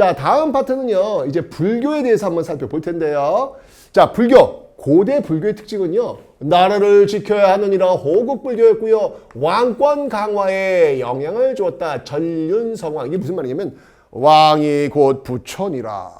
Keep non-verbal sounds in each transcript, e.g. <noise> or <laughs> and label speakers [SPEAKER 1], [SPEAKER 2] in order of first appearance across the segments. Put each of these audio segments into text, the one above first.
[SPEAKER 1] 자, 다음 파트는요. 이제 불교에 대해서 한번 살펴볼 텐데요. 자, 불교. 고대 불교의 특징은요. 나라를 지켜야 하느니라 호국 불교였고요. 왕권 강화에 영향을 주었다. 전륜성왕. 이게 무슨 말이냐면 왕이 곧 부처니라.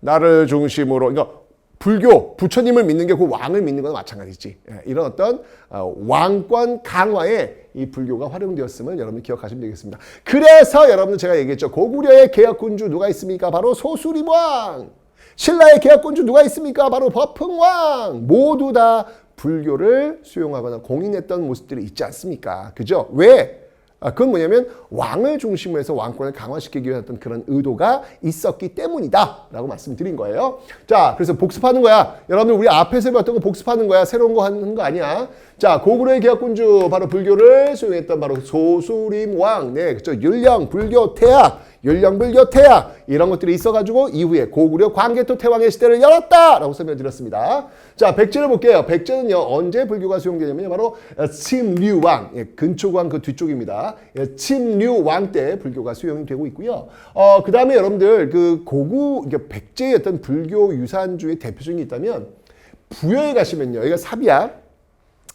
[SPEAKER 1] 나를 중심으로 그러니까 불교 부처님을 믿는 게 그 왕을 믿는 거나 마찬가지지. 예, 이런 어떤 어, 왕권 강화에 이 불교가 활용되었음을 여러분 기억하시면 되겠습니다. 그래서 여러분 제가 얘기했죠. 고구려의 개혁군주 누가 있습니까? 바로 소수림왕. 신라의 개혁군주 누가 있습니까? 바로 법흥왕. 모두 다 불교를 수용하거나 공인했던 모습들이 있지 않습니까? 그죠? 왜? 아, 그건 뭐냐면 왕을 중심으로 해서 왕권을 강화시키기 위한 어떤 그런 의도가 있었기 때문이다 라고 말씀드린 거예요. 자, 그래서 복습하는 거야. 여러분들 우리 앞에서 배웠던 거 복습하는 거야. 새로운 거 하는 거 아니야. 자, 고구려의 개혁군주 바로 불교를 수용했던 바로 소수림 왕. 네, 그죠. 율령, 불교, 태학, 불교, 태학 이런 것들이 있어가지고 이후에 고구려 광개토 태왕의 시대를 열었다라고 설명드렸습니다. 자, 백제를 볼게요. 백제는요 언제 불교가 수용되냐면요 바로 침류왕, 예, 근초광 그 뒤쪽입니다. 예, 침류왕 때 불교가 수용이 되고 있고요. 어, 그 다음에 여러분들 그 고구 이게 백제의 어떤 불교 유산 중에 대표적인 게 있다면 부여에 가시면요, 여기가 삽이야.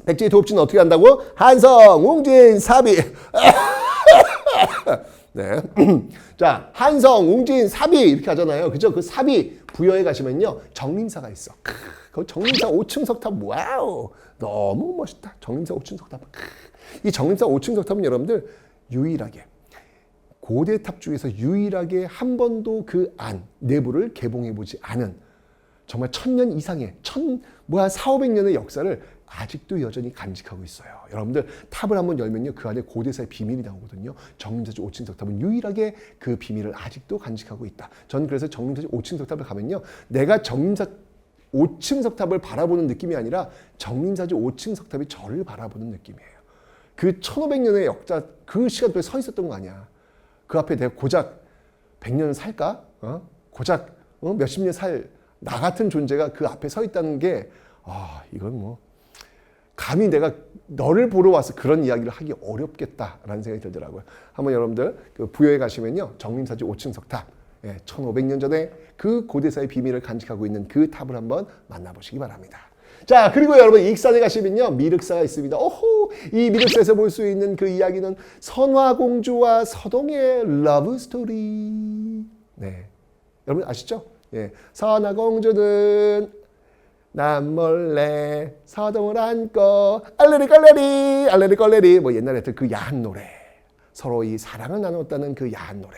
[SPEAKER 1] 백제의 도읍지는 어떻게 한다고? 한성, 웅진, 삽이. <laughs> 네. <clears throat> 자, 한성, 웅진, 삽이 이렇게 하잖아요. 그죠? 그 삽이 부여에 가시면요. 정림사가 있어. 크, 그 정림사 5층 석탑 와우. 너무 멋있다. 정림사 5층 석탑. 크. 이 정림사 5층 석탑은 여러분들 유일하게 고대 탑 중에서 유일하게 한 번도 그 안 내부를 개봉해 보지 않은 정말 천년 이상의 천 뭐야 4, 500년의 역사를 아직도 여전히 간직하고 있어요. 여러분들 탑을 한번 열면요 그 안에 고대사의 비밀이 나오거든요. 정림사지 5층 석탑은 유일하게 그 비밀을 아직도 간직하고 있다. 전 그래서 정림사지 5층 석탑을 가면요 내가 정림사 5층 석탑을 바라보는 느낌이 아니라 정림사지 5층 석탑이 저를 바라보는 느낌이에요. 그 1500년의 역사 그 시간도에 서 있었던 거 아니야. 그 앞에 내가 고작 100년 살까? 어? 고작 어? 몇십 년 살 나 같은 존재가 그 앞에 서 있다는 게 아, 이건 뭐 감히 내가 너를 보러 와서 그런 이야기를 하기 어렵겠다라는 생각이 들더라고요. 한번 여러분들 그 부여에 가시면요. 정림사지 5층 석탑. 예, 1500년 전에 그 고대사의 비밀을 간직하고 있는 그 탑을 한번 만나보시기 바랍니다. 자, 그리고 여러분 익산에 가시면요. 미륵사가 있습니다. 오호! 이 미륵사에서 볼 수 있는 그 이야기는 선화 공주와 서동의 러브 스토리. 네. 여러분 아시죠? 예. 선화 공주는 남몰래 서동을 안고 알레리 깔레리 알레리 껄레리 뭐 옛날에 그 야한 노래 서로 이 사랑을 나눴다는 그 야한 노래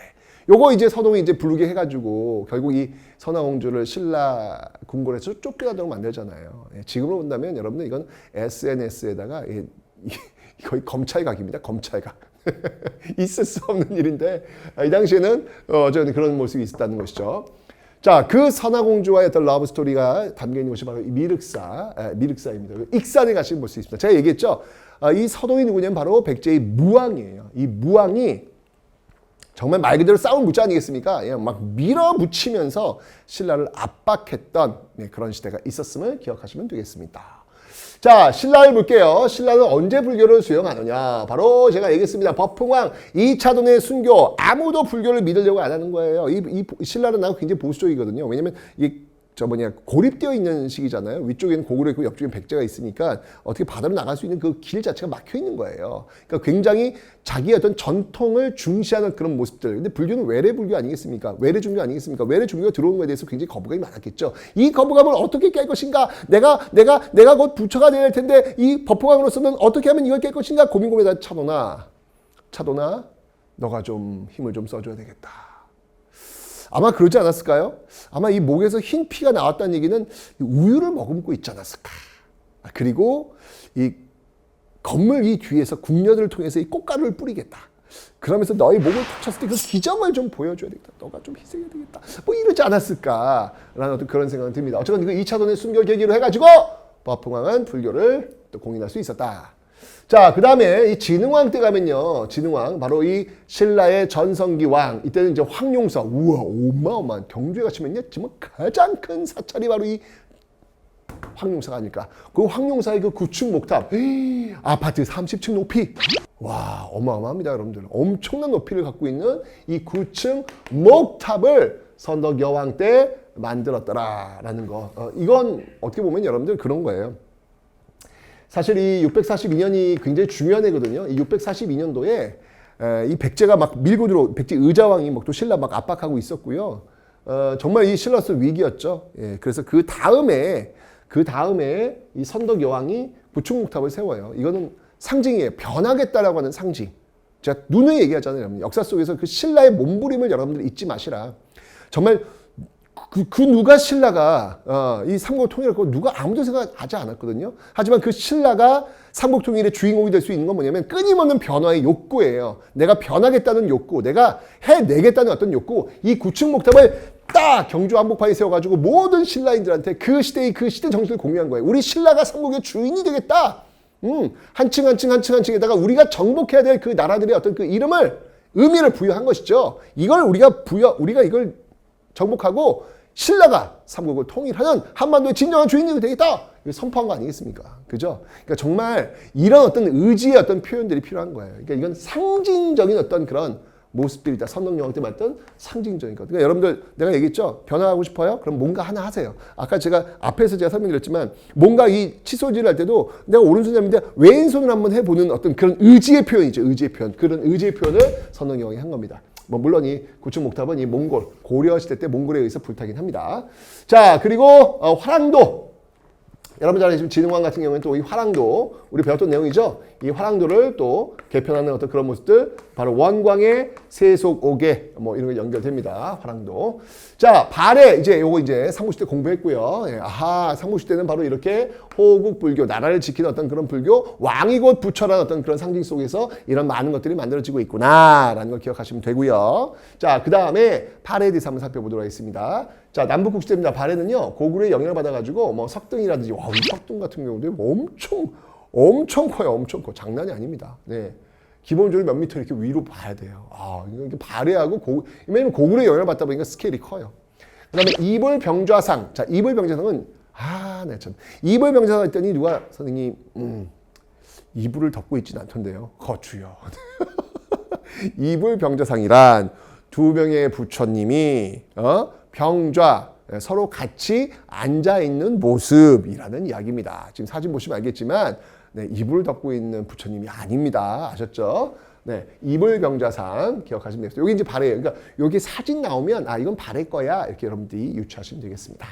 [SPEAKER 1] 요거 이제 서동이 이제 부르게 해가지고 결국 이 선화공주를 신라 궁궐에서 쫓겨나도록 만들잖아요. 예, 지금으로 본다면 여러분들 이건 SNS에다가 이, 이, 거의 검찰 각입니다. 검찰 각. <laughs> 있을 수 없는 일인데 아, 이 당시에는 어, 저는 그런 모습이 있었다는 것이죠. 자, 그 선화공주와의 어떤 러브 스토리가 담겨 있는 것이 바로 이 미륵사, 에, 미륵사입니다. 익산에 가시면 볼 수 있습니다. 제가 얘기했죠. 아, 이 서동이 누구냐면 바로 백제의 무왕이에요. 이 무왕이 정말 말 그대로 싸움 무자 아니겠습니까? 그냥 막 밀어붙이면서 신라를 압박했던 네, 그런 시대가 있었음을 기억하시면 되겠습니다. 자, 신라를 볼게요. 신라는 언제 불교를 수용하느냐? 바로 제가 얘기했습니다. 법흥왕 2차돈의 순교. 아무도 불교를 믿으려고 안 하는 거예요. 이, 이 신라는 나고 굉장히 보수적이거든요. 왜냐면 이 저 뭐냐 고립되어 있는 시기잖아요. 위쪽에는 고구려 있고 옆쪽에는 백제가 있으니까 어떻게 바다로 나갈 수 있는 그 길 자체가 막혀 있는 거예요. 그러니까 굉장히 자기의 어떤 전통을 중시하는 그런 모습들. 근데 불교는 외래 불교 아니겠습니까? 외래 종교 아니겠습니까? 외래 종교가 들어온 거에 대해서 굉장히 거부감이 많았겠죠. 이 거부감을 어떻게 깰 것인가? 내가 내가 내가 곧 부처가 될 텐데 이 법화왕으로서는 어떻게 하면 이걸 깰 것인가? 고민 고민하다 차도나 차도나 너가 좀 힘을 좀 써줘야 되겠다. 아마 그러지 않았을까요? 아마 이 목에서 흰 피가 나왔다는 얘기는 우유를 머금고 있지 않았을까. 아, 그리고 이 건물 이 뒤에서 궁녀들을 통해서 이 꽃가루를 뿌리겠다. 그러면서 너의 목을 톡 쳤을 때 그 기적을 좀 보여줘야 되겠다. 너가 좀 희생해야 되겠다. 뭐 이러지 않았을까라는 어떤 그런 생각이 듭니다. 어쨌건 그 2차 돈의 순결 계기로 해가지고 법흥왕은 불교를 또 공인할 수 있었다. 자, 그 다음에 이 진흥왕 때 가면요. 진흥왕, 바로 이 신라의 전성기 왕. 이때는 이제 황용사. 우와, 어마어마한 경주에 가시면요. 정말 가장 큰 사찰이 바로 이 황룡사가 아닐까. 그 황룡사의 그 9층 목탑, 에이, 아파트 30층 높이. 와, 어마어마합니다, 여러분들. 엄청난 높이를 갖고 있는 이 9층 목탑을 선덕 여왕 때 만들었더라라는 거. 어, 이건 어떻게 보면 여러분들 그런 거예요. 사실 이 642년이 굉장히 중요한 해거든요. 이 642년도에 이 백제가 막 밀고 들어 백제 의자왕이 막 또 신라 막 압박하고 있었고요. 어, 정말 이 신라스 위기였죠. 예, 그래서 그 다음에 그 다음에 이 선덕 여왕이 부충목탑을 세워요. 이거는 상징이에요. 변하겠다라고 하는 상징. 제가 누누이 얘기하잖아요. 역사 속에서 그 신라의 몸부림을 여러분들 잊지 마시라. 정말 그, 그 누가 신라가 어, 이 삼국 통일을 누가 아무도 생각하지 않았거든요. 하지만 그 신라가 삼국 통일의 주인공이 될 수 있는 건 뭐냐면 끊임없는 변화의 욕구예요. 내가 변하겠다는 욕구, 내가 해내겠다는 어떤 욕구, 이 구층 목탑을 딱 경주 한복판에 세워가지고 모든 신라인들한테 그 시대의 그 시대 정신을 공유한 거예요. 우리 신라가 삼국의 주인이 되겠다. 음, 한층 한층 한층 한층에다가 우리가 정복해야 될 그 나라들의 어떤 그 이름을 의미를 부여한 것이죠. 이걸 우리가 부여, 우리가 이걸 정복하고 신라가 삼국을 통일하는 한반도의 진정한 주인이 되겠다. 이거 선포한 거 아니겠습니까? 그죠? 그러니까 정말 이런 어떤 의지의 어떤 표현들이 필요한 거예요. 그러니까 이건 상징적인 어떤 그런 모습들이다. 선덕여왕 때 봤던 상징적인 것. 그러니까 여러분들 내가 얘기했죠. 변화하고 싶어요? 그럼 뭔가 하나 하세요. 아까 제가 앞에서 제가 설명드렸지만 뭔가 이 칫솔질을 할 때도 내가 오른손잡인데 왼손을 한번 해보는 어떤 그런 의지의 표현이죠. 의지의 표현. 그런 의지의 표현을 선덕여왕이 한 겁니다. 뭐 물론 이 구층 목탑은 이 몽골 고려 시대 때 몽골에 의해서 불타긴 합니다. 자 그리고 어, 화랑도 여러분 잘 아시는 진흥왕 같은 경우는 또 이 화랑도 우리 배웠던 내용이죠. 이 화랑도를 또 개편하는 어떤 그런 모습들 바로 원광의 세속옥에 뭐 이런 게 연결됩니다. 화랑도. 자 발해 이제 요거 이제 상무시 대 공부했고요. 예, 아하 상무시 대는 바로 이렇게 호국 불교 나라를 지키는 어떤 그런 불교 왕이 곧 부처라는 어떤 그런 상징 속에서 이런 많은 것들이 만들어지고 있구나라는 걸 기억하시면 되고요. 자 그 다음에 대해서 한번 살펴보도록 하겠습니다. 자 남북국 시대입니다. 발해는요 고구려의 영향을 받아가지고 뭐 석등이라든지 와, 이 석등 같은 경우도 엄청 엄청 커요. 엄청 커. 장난이 아닙니다. 네. 기본적으로 몇 미터 이렇게 위로 봐야 돼요. 아, 이게 발해하고 고, 왜냐면 고구려의 영향을 받다 보니까 스케일이 커요. 그 다음에 이불 병좌상. 자, 이불 병좌상은, 아, 네, 참. 이불병좌상 했더니 누가, 선생님, 음, 이불을 덮고 있진 않던데요. 거주요. <laughs> 이불병좌상이란 두 명의 부처님이, 어? 병좌, 서로 같이 앉아 있는 모습이라는 이야기입니다. 지금 사진 보시면 알겠지만 네, 이불 덮고 있는 부처님이 아닙니다. 아셨죠? 네, 이불 병자상 기억하시면 되겠습니다. 여기 이제 발해요. 그러니까 여기 사진 나오면 아 이건 발해 거야 이렇게 여러분들이 유추하시면 되겠습니다.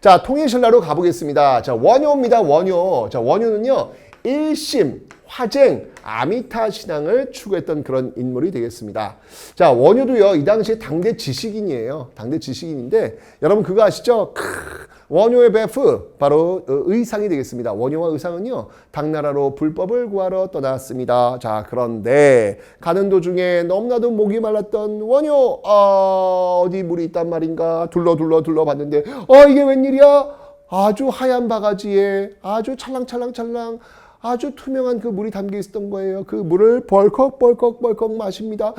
[SPEAKER 1] 자 통일신라로 가보겠습니다. 자 원효입니다. 원효. 자 원효는요 일심 화쟁, 아미타 신앙을 추구했던 그런 인물이 되겠습니다. 자, 원효도요, 이 당시에 당대 지식인이에요. 당대 지식인인데, 여러분 그거 아시죠? 크, 원효의 베프, 바로 어, 의상이 되겠습니다. 원효와 의상은요, 당나라로 불법을 구하러 떠났습니다. 자, 그런데 가는 도중에 너무나도 목이 말랐던 원효, 아, 어디 물이 있단 말인가? 둘러 둘러 둘러 봤는데, 어, 이게 웬일이야? 아주 하얀 바가지에 아주 찰랑찰랑찰랑 아주 투명한 그 물이 담겨 있었던 거예요. 그 물을 벌컥벌컥벌컥 마십니다.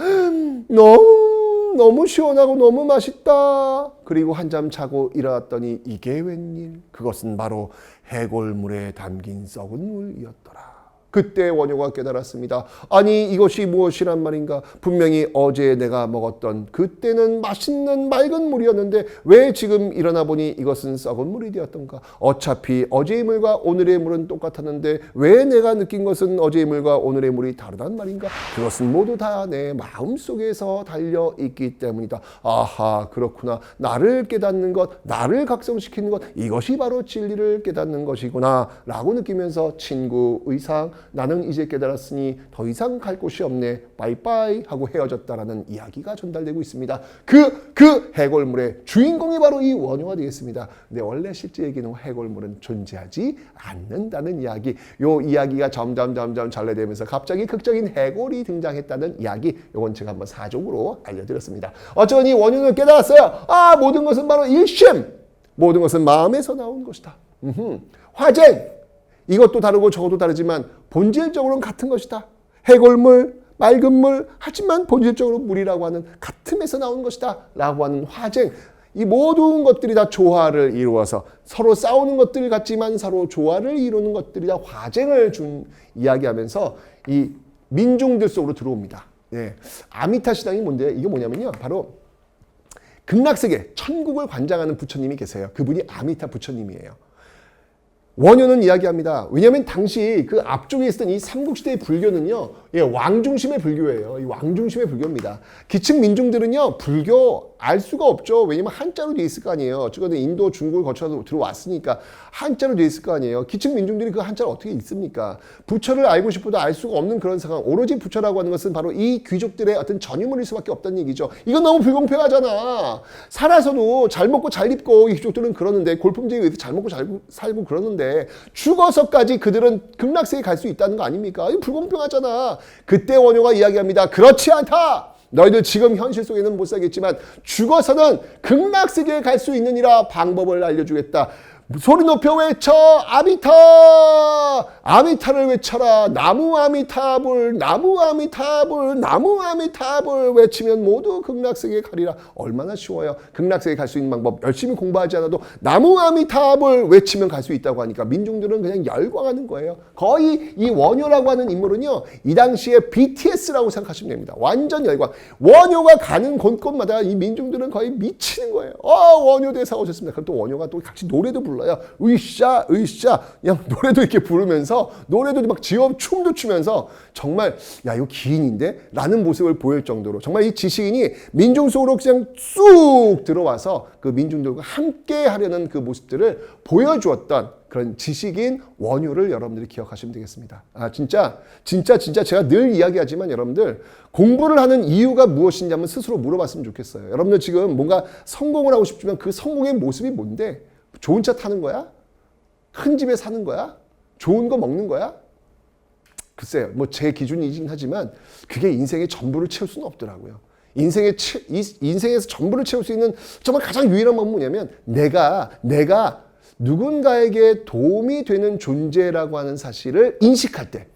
[SPEAKER 1] 너무 너무 시원하고 너무 맛있다. 그리고 한잠 자고 일어났더니 이게 웬일? 그것은 바로 해골물에 담긴 썩은 물이었더라. 그때 원효가 깨달았습니다. 아니 이것이 무엇이란 말인가? 분명히 어제 내가 먹었던 그때는 맛있는 맑은 물이었는데 왜 지금 일어나 보니 이것은 썩은 물이 되었던가? 어차피 어제의 물과 오늘의 물은 똑같았는데 왜 내가 느낀 것은 어제의 물과 오늘의 물이 다르단 말인가? 그것은 모두 다 내 마음 속에서 달려 있기 때문이다. 아하 그렇구나. 나를 깨닫는 것, 나를 각성시키는 것 이것이 바로 진리를 깨닫는 것이구나라고 느끼면서 친구 의상 나는 이제 깨달았으니 더 이상 갈 곳이 없네. 바이바이 하고 헤어졌다라는 이야기가 전달되고 있습니다. 그, 그 해골물의 주인공이 바로 이 원효가 되겠습니다. 근데 원래 실제 얘기는 해골물은 존재하지 않는다는 이야기. 요 이야기가 점점 점점 전래되면서 갑자기 극적인 해골이 등장했다는 이야기. 요건 제가 한번 사족으로 알려드렸습니다. 어쩌니 원효는 깨달았어요. 아, 모든 것은 바로 일심. 모든 것은 마음에서 나온 것이다. 음흠. 화쟁. 이것도 다르고 저것도 다르지만 본질적으로는 같은 것이다. 해골물, 맑은 물, 하지만 본질적으로 물이라고 하는 같음에서 나온 것이다. 라고 하는 화쟁. 이 모든 것들이 다 조화를 이루어서 서로 싸우는 것들 같지만 서로 조화를 이루는 것들이 다 화쟁을 준 이야기하면서 이 민중들 속으로 들어옵니다. 예. 아미타 시당이 뭔데? 이게 뭐냐면요. 바로 극락세계 천국을 관장하는 부처님이 계세요. 그분이 아미타 부처님이에요. 원효는 이야기합니다. 왜냐하면 당시 그 앞쪽에 있었던 이 삼국시대의 불교는요, 예, 왕중심의 불교예요. 이 왕중심의 불교입니다. 기층 민중들은요, 불교 알 수가 없죠. 왜냐면 한자로 돼 있을 거 아니에요. 어쨌든 인도, 중국을 거쳐서 들어왔으니까 한자로 돼 있을 거 아니에요. 기층 민중들이 그 한자를 어떻게 읽습니까? 부처를 알고 싶어도 알 수가 없는 그런 상황. 오로지 부처라고 하는 것은 바로 이 귀족들의 어떤 전유물일 수밖에 없다는 얘기죠. 이건 너무 불공평하잖아. 살아서도 잘 먹고 잘 입고 이 귀족들은 그러는데 골품제에 의해서 잘 먹고 잘 살고 그러는데 죽어서까지 그들은 극락세에 갈 수 있다는 거 아닙니까? 이거 불공평하잖아. 그때 원효가 이야기합니다. 그렇지 않다. 너희들 지금 현실 속에는 못 살겠지만 죽어서는 극락세계에 갈 수 있느니라 방법을 알려주겠다. 소리 높여 외쳐 아미타! 아미타를 외쳐라. 나무 아미타불 나무 아미타불 나무 아미타불 외치면 모두 극락세계에 가리라. 얼마나 쉬워요. 극락세계에 갈 수 있는 방법 열심히 공부하지 않아도 나무 아미타불 외치면 갈 수 있다고 하니까 민중들은 그냥 열광하는 거예요. 거의 이 원효라고 하는 인물은요 이 당시에 BTS라고 생각하시면 됩니다. 완전 열광. 원효가 가는 곳곳마다 이 민중들은 거의 미치는 거예요. 어 원효 대사 오셨습니다. 그럼 또 원효가 또 같이 노래도 불러 요 으쌰 으쌰 그냥 <laughs> 노래도 이렇게 부르면서 노래도 막 지어 춤도 추면서 정말 야 이거 기인인데 라는 모습을 보일 정도로 정말 이 지식인이 민중 속으로 그냥 쑥 들어와서 그 민중들과 함께 하려는 그 모습들을 보여주었던 그런 지식인 원효를 여러분들이 기억하시면 되겠습니다. 아 진짜 진짜 진짜 제가 늘 이야기하지만 여러분들 공부를 하는 이유가 무엇인지 한번 스스로 물어봤으면 좋겠어요. 여러분들 지금 뭔가 성공을 하고 싶지만 그 성공의 모습이 뭔데? 좋은 차 타는 거야? 큰 집에 사는 거야? 좋은 거 먹는 거야? 글쎄요, 뭐 제 기준이긴 하지만 그게 인생의 전부를 채울 수는 없더라고요. 인생의 채, 이, 인생에서 전부를 채울 수 있는 정말 가장 유일한 방법은 뭐냐면 내가 내가 누군가에게 도움이 되는 존재라고 하는 사실을 인식할 때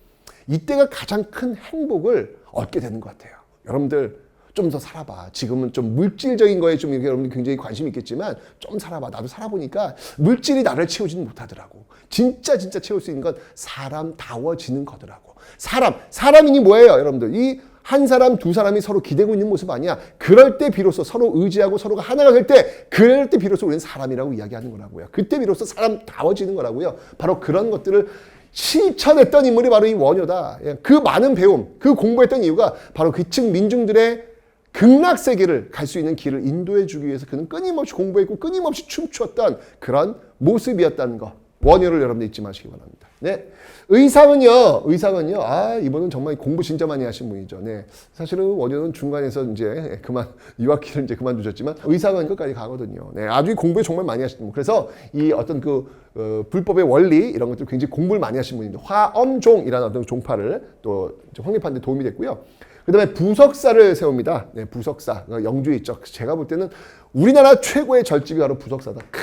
[SPEAKER 1] 이때가 가장 큰 행복을 얻게 되는 것 같아요. 여러분들 좀 더 살아봐. 지금은 좀 물질적인 거에 좀 여러분들 굉장히 관심이 있겠지만 좀 살아봐. 나도 살아보니까 물질이 나를 채우지는 못하더라고. 진짜 진짜 채울 수 있는 건 사람다워지는 거더라고. 사람, 사람이니 뭐예요, 여러분들? 이 한 사람, 두 사람이 서로 기대고 있는 모습 아니야. 그럴 때 비로소 서로 의지하고 서로가 하나가 될 때, 그럴 때 비로소 우리는 사람이라고 이야기하는 거라고요. 그때 비로소 사람다워지는 거라고요. 바로 그런 것들을 실천했던 인물이 바로 이 원효다. 예, 그 많은 배움, 그 공부했던 이유가 바로 그층 민중들의 극락세계를 갈 수 있는 길을 인도해 주기 위해서 그는 끊임없이 공부했고 끊임없이 춤추었던 그런 모습이었다는 거. 원효를 여러분들 잊지 마시기 바랍니다. 네. 의상은요, 의상은요, 아, 이분은 정말 공부 진짜 많이 하신 분이죠. 네. 사실은 원효는 중간에서 이제 그만, 유학기를 이제 그만두셨지만 의상은 끝까지 가거든요. 네. 아주 공부에 정말 많이 하신 분. 그래서 이 어떤 그, 어, 불법의 원리 이런 것들 굉장히 공부를 많이 하신 분인데 화엄종이라는 어떤 종파를 또 확립하는 데 도움이 됐고요. 그 다음에 부석사를 세웁니다. 네, 부석사. 영주에 있죠. 제가 볼 때는 우리나라 최고의 절집이 바로 부석사다. 크,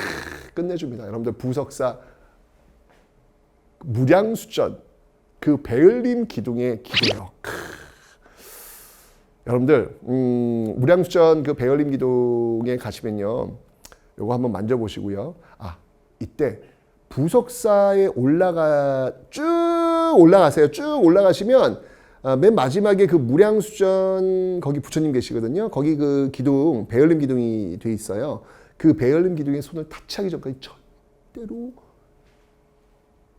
[SPEAKER 1] 끝내줍니다. 여러분들 부석사 무량수전 그 베을림 기둥의. 크. 여러분들 음, 무량수전 그 베을림 기둥에 가시면요. 요거 한번 만져보시고요. 아 이때 부석사에 올라가 쭉 올라가세요. 쭉 올라가시면 아, 맨 마지막에 그 무량수전 거기 부처님 계시거든요. 거기 그 기둥 베을림 기둥이 돼 있어요. 그 베을림 기둥에 손을 타치하기 전까지 절대로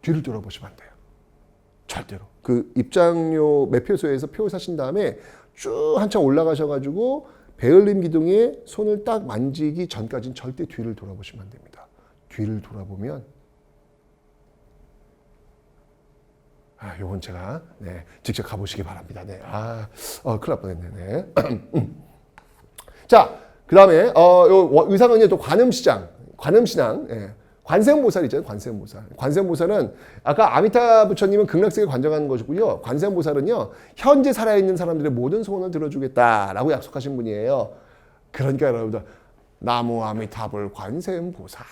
[SPEAKER 1] 뒤를 돌아보시면 안 돼요. 절대로. 그 입장료 매표소에서 표 사신 다음에 쭉 한참 올라가셔가지고 베을림 기둥에 손을 딱 만지기 전까지는 절대 뒤를 돌아보시면 안 됩니다. 뒤를 돌아보면 아, 요건 제가 네, 직접 가보시기 바랍니다. 네, 아, 어, 큰일 날 뻔했네. 네. <clears throat> 자, 그 다음에 어, 요 의상은 또 관음시장, 관음신앙. 예. 관세음보살 있잖아요. 관세음보살. 관세음보살은 아까 아미타 부처님은 극락세계 관장하는 것이고요. 관세음보살은요. 현재 살아있는 사람들의 모든 소원을 들어주겠다라고 약속하신 분이에요. 그러니까 여러분들 나무 아미타불 관세음보살.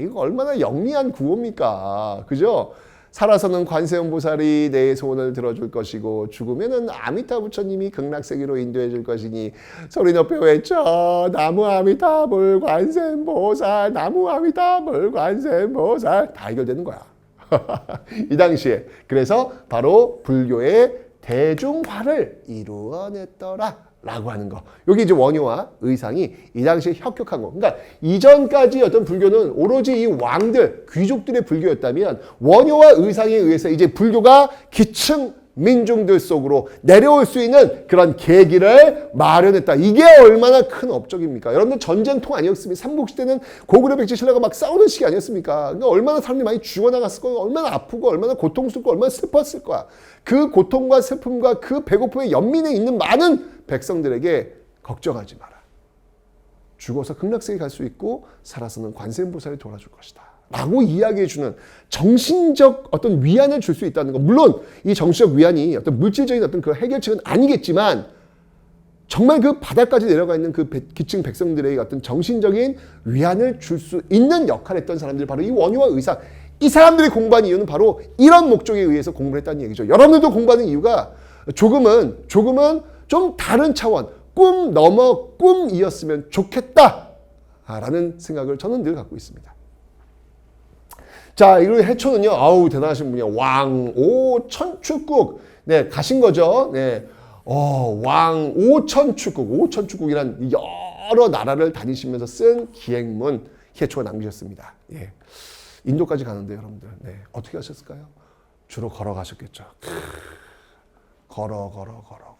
[SPEAKER 1] 이거 얼마나 영리한 구호입니까? 그죠? 살아서는 관세음보살이 내 소원을 들어줄 것이고 죽으면은 아미타 부처님이 극락세계로 인도해 줄 것이니 소리 높여 외쳐 나무 아미타불 관세음보살 나무 아미타불 관세음보살 다 해결되는 거야. <laughs> 이 당시에 그래서 바로 불교의 대중화를 이루어냈더라. 라고 하는 거. 여기 이제 원효와 의상이 이 당시에 혁혁한 거. 그러니까 이전까지 어떤 불교는 오로지 이 왕들, 귀족들의 불교였다면 원효와 의상에 의해서 이제 불교가 기층 민중들 속으로 내려올 수 있는 그런 계기를 마련했다. 이게 얼마나 큰 업적입니까? 여러분들 전쟁통 아니었습니까? 삼국시대는 고구려 백제 신라가 막 싸우는 시기 아니었습니까? 그러니까 얼마나 사람들이 많이 죽어나갔을 거고, 얼마나 아프고, 얼마나 고통스럽고, 얼마나 슬펐을 거야. 그 고통과 슬픔과 그 배고픔의 연민에 있는 많은 백성들에게 걱정하지 마라. 죽어서 극락세계 갈 수 있고 살아서는 관세음보살이 돌아줄 것이다. 라고 이야기해주는 정신적 어떤 위안을 줄 수 있다는 거. 물론 이 정신적 위안이 어떤 물질적인 어떤 그 해결책은 아니겠지만 정말 그 바닥까지 내려가 있는 그 배- 기층 백성들에게 어떤 정신적인 위안을 줄 수 있는 역할을 했던 사람들이 바로 이 원효와 의사. 이 사람들이 공부한 이유는 바로 이런 목적에 의해서 공부를 했다는 얘기죠. 여러분들도 공부하는 이유가 조금은, 조금은 좀 다른 차원, 꿈 넘어 꿈이었으면 좋겠다. 라는 생각을 저는 늘 갖고 있습니다. 자, 이거 해초는요, 아우, 대단하신 분이야. 왕오 천축국. 네, 가신 거죠. 네. 어, 왕 오천축국. 오천축국이란 여러 나라를 다니시면서 쓴 기행문 해초가 남기셨습니다. 예. 인도까지 가는데 여러분들. 네. 어떻게 하셨을까요? 주로 걸어가셨겠죠. 걸어, 걸어, 걸어, 걸어.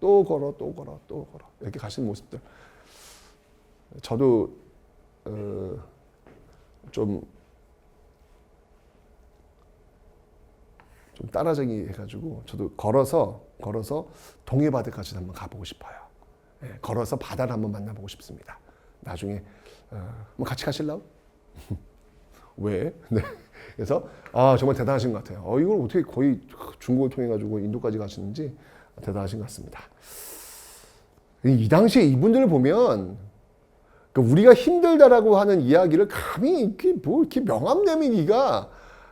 [SPEAKER 1] 또 걸어, 또 걸어, 또 걸어. 이렇게 가시는 모습들. 저도, 어, 좀 좀 따라쟁이 해가지고 저도 걸어서 걸어서 동해바다까지 한번 가보고 싶어요. 예, 걸어서 바다를 한번 만나보고 싶습니다. 나중에 어, 뭐 같이 가실라고? <laughs> 왜? <laughs> 네. 그래서 아 정말 대단하신 것 같아요. 어, 이걸 어떻게 거의 중국을 통해 가지고 인도까지 가시는지 대단하신 것 같습니다. 이, 이 당시에 이분들을 보면 그 우리가 힘들다라고 하는 이야기를 감히 이렇게 뭐 이렇게 명함 내미기가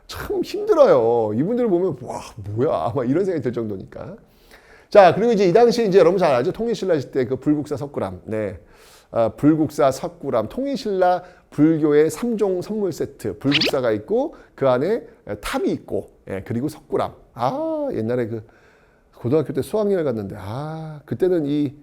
[SPEAKER 1] 참 힘들어요. 이분들을 보면 와 뭐야 막 이런 생각이 들 정도니까. 자 그리고 이제 이 당시 이제 여러분 잘 알죠 통일신라 시대 그 불국사 석굴암. 네. 아, 불국사 석굴암 통일신라 불교의 3종 선물 세트 불국사가 있고 그 안에 탑이 있고 예, 그리고 석굴암. 아 옛날에 그 고등학교 때 수학여행 갔는데 아 그때는 이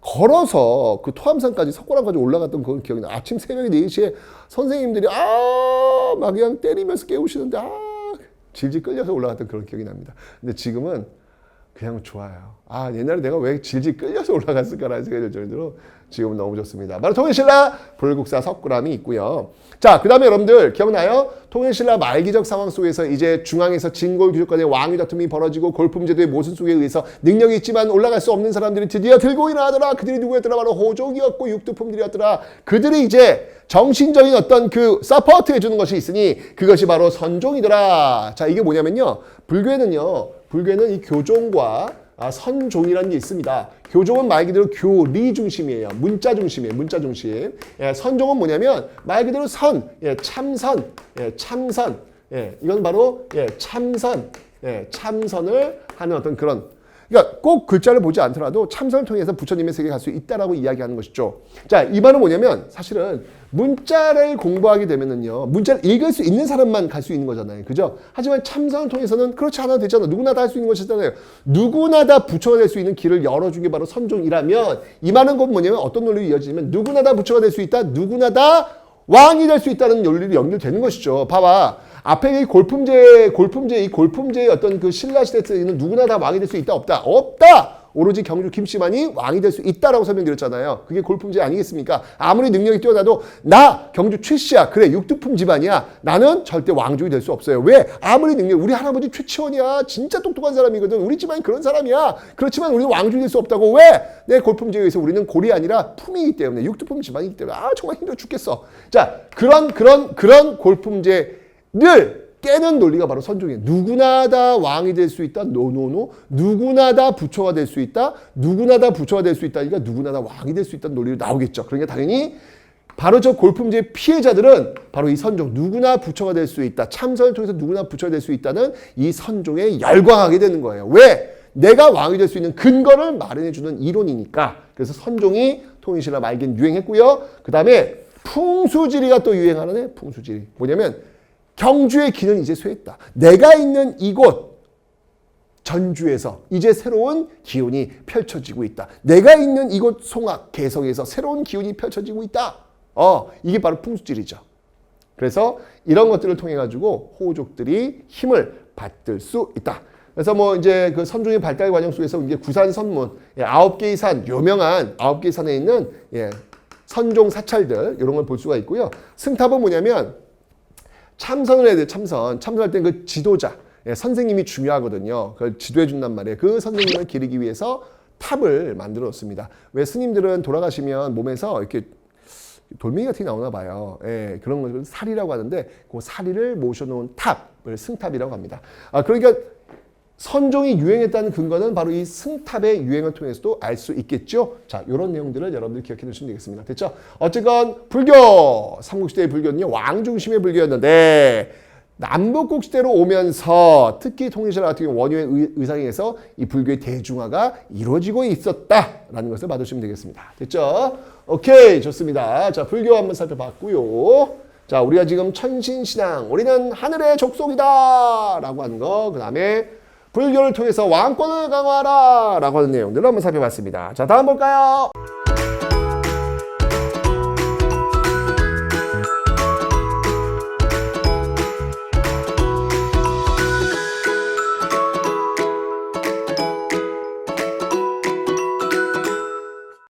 [SPEAKER 1] 걸어서 그 토암산까지 석굴암까지 올라갔던 그건 기억나. 아침 새벽에 4시에 선생님들이 아막 그냥 때리면서 깨우시는데 아 질질 끌려서 올라갔던 그런 기억이 납니다. 근데 지금은 그냥 좋아요. 아 옛날에 내가 왜 질질 끌려서 <laughs> 올라갔을까라는 생각이 들 정도로 지금은 너무 좋습니다. 바로 통일신라 불국사 석굴암이 있고요. 자, 그 다음에 여러분들 기억나요? 통일신라 말기적 상황 속에서 이제 중앙에서 진골 귀족 간의 왕위 다툼이 벌어지고 골품제도의 모순 속에 의해서 능력이 있지만 올라갈 수 없는 사람들이 드디어 들고 일어나더라. 그들이 누구였더라? 바로 호족이었고 육두품들이었더라. 그들이 이제 정신적인 어떤 그 서포트 해주는 것이 있으니 그것이 바로 선종이더라. 자, 이게 뭐냐면요. 불교에는요. 불교에는 이 교종과 아, 선종이라는 게 있습니다. 교종은 말 그대로 교리 중심이에요. 문자 중심이에요. 문자 중심. 예, 선종은 뭐냐면 말 그대로 선, 예, 참선, 예, 참선. 예, 이건 바로 예, 참선, 예, 참선을 하는 어떤 그런. 그러니까 꼭 글자를 보지 않더라도 참선을 통해서 부처님의 세계에 갈 수 있다라고 이야기하는 것이죠. 자, 이 말은 뭐냐면 사실은 문자를 공부하게 되면은요, 문자를 읽을 수 있는 사람만 갈 수 있는 거잖아요. 그죠? 하지만 참선을 통해서는 그렇지 않아도 되잖아. 누구나 다 할 수 있는 것이잖아요. 누구나 다 부처가 될 수 있는 길을 열어준 게 바로 선종이라면 이 말은 건 뭐냐면 어떤 논리로 이어지냐면 누구나 다 부처가 될 수 있다. 누구나 다 왕이 될 수 있다는 논리로 연결되는 것이죠. 봐봐. 앞에 이 골품제, 골품제, 이 골품제의 어떤 그 신라 시대 때는 누구나 다 왕이 될 수 있다, 없다? 없다! 오로지 경주 김씨만이 왕이 될 수 있다라고 설명드렸잖아요. 그게 골품제 아니겠습니까? 아무리 능력이 뛰어나도 나 경주 최씨야. 그래 육두품 집안이야. 나는 절대 왕족이 될 수 없어요. 왜? 아무리 능력 우리 할아버지 최치원이야. 진짜 똑똑한 사람이거든. 우리 집안이 그런 사람이야. 그렇지만 우리는 왕족이 될 수 없다고. 왜? 내 골품제에 의해서 우리는 골이 아니라 품이기 때문에 육두품 집안이기 때문에 아 정말 힘들어 죽겠어. 자 그런 그런 그런 골품제 를 깨는 논리가 바로 선종이에요. 누구나 다 왕이 될 수 있다. 노노노. 누구나 다 부처가 될 수 있다. 누구나 다 부처가 될 수 있다. 그러니까 누구나 다 왕이 될 수 있다는 논리로 나오겠죠. 그러니까 당연히 바로 저 골품제 피해자들은 바로 이 선종 누구나 부처가 될 수 있다. 참선을 통해서 누구나 부처가 될 수 있다는 이 선종에 열광하게 되는 거예요. 왜? 내가 왕이 될 수 있는 근거를 마련해 주는 이론이니까. 그래서 선종이 통일신라 말기엔 유행했고요. 그 다음에 풍수지리가 또 유행하는 애 풍수지리. 뭐냐면 경주의 기는 이제 쇠했다. 내가 있는 이곳 전주에서 이제 새로운 기운이 펼쳐지고 있다. 내가 있는 이곳 송악 개성에서 새로운 기운이 펼쳐지고 있다. 어, 이게 바로 풍수질이죠. 그래서 이런 것들을 통해 가지고 호족들이 힘을 받들 수 있다. 그래서 뭐 이제 그 선종의 발달 과정 속에서 이제 구산 선문 예, 아홉 개의 산 유명한 아홉 개의 산에 있는 예, 선종 사찰들 이런 걸 볼 수가 있고요. 승탑은 뭐냐면 참선을 해야 돼 참선. 참선할 때 그 지도자. 예, 선생님이 중요하거든요. 그걸 지도해 준단 말이에요. 그 선생님을 기리기 위해서 탑을 만들어 놓습니다. 왜 스님들은 돌아가시면 몸에서 이렇게 돌멩이 같은 게 나오나 봐요. 예, 그런 걸 사리라고 하는데 그 사리를 모셔놓은 탑을 승탑이라고 합니다. 아 그러니까 선종이 유행했다는 근거는 바로 이 승탑의 유행을 통해서도 알 수 있겠죠. 자, 이런 내용들을 여러분들 기억해 두시면 되겠습니다. 됐죠? 어쨌건 불교, 삼국시대의 불교는요, 왕 중심의 불교였는데, 남북국 시대로 오면서 특히 통일신라 같은 경우 원효의 의- 의상에 의해서 이 불교의 대중화가 이루어지고 있었다라는 것을 받으시면 되겠습니다. 됐죠? 오케이, 좋습니다. 자, 불교 한번 살펴봤고요. 자, 우리가 지금 천신신앙, 우리는 하늘의 족속이다! 라고 하는 거, 그 다음에 불교를 통해서 왕권을 강화하라! 라고 하는 내용들을 한번 살펴봤습니다. 자, 다음 볼까요?